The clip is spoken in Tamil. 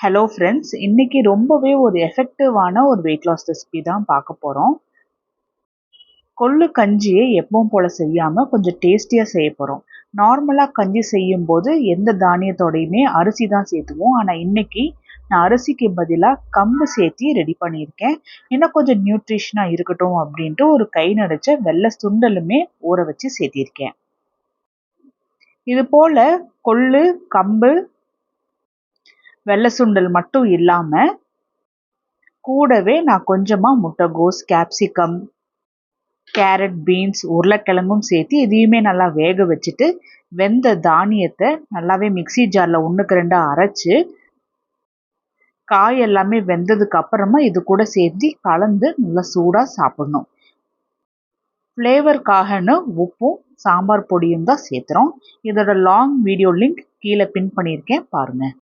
ஹலோ ஃப்ரெண்ட்ஸ் இன்னைக்கு ரொம்பவே ஒரு எஃபெக்டிவான ஒரு வெயிட் லாஸ் ரெசிபி தான் பார்க்க போகிறோம் கொள்ளு கஞ்சியை எப்பவும் போல் செய்யாமல் கொஞ்சம் டேஸ்டியாக செய்ய போகிறோம் நார்மலாக கஞ்சி செய்யும்போது எந்த தானியத்தோடையுமே அரிசி தான் சேர்த்துவோம். ஆனால் இன்றைக்கி நான் அரிசிக்கு பதிலாக கம்பு சேர்த்தி ரெடி பண்ணியிருக்கேன். இன்னும் கொஞ்சம் நியூட்ரிஷனாக இருக்கட்டும் அப்படின்ட்டு ஒரு கை நடிச்ச வெள்ளை சுண்டலுமே ஊற வச்சு சேர்த்திருக்கேன். இது போல் கொள்ளு கம்பு வெள்ளை சுண்டல் மட்டும் இல்லாமல் கூடவே நான் கொஞ்சமாக முட்டைகோஸ் கேப்சிகம் கேரட் பீன்ஸ் உருளைக்கிழங்கும் சேர்த்து இதையுமே நல்லா வேக வச்சுட்டு வெந்த தானியத்தை நல்லாவே மிக்சி ஜாரில் ஒன்றுக்கு ரெண்டாக அரைச்சி காய் எல்லாமே வெந்ததுக்கு அப்புறமா இது கூட சேர்த்து கலந்து நல்லா சூடாக சாப்பிடணும். ஃப்ளேவருக்காகனு உப்பும் சாம்பார் பொடியும் தான் சேர்த்துறோம். இதோட லாங் வீடியோ லிங்க் கீழே பின் பண்ணியிருக்கேன் பாருங்கள்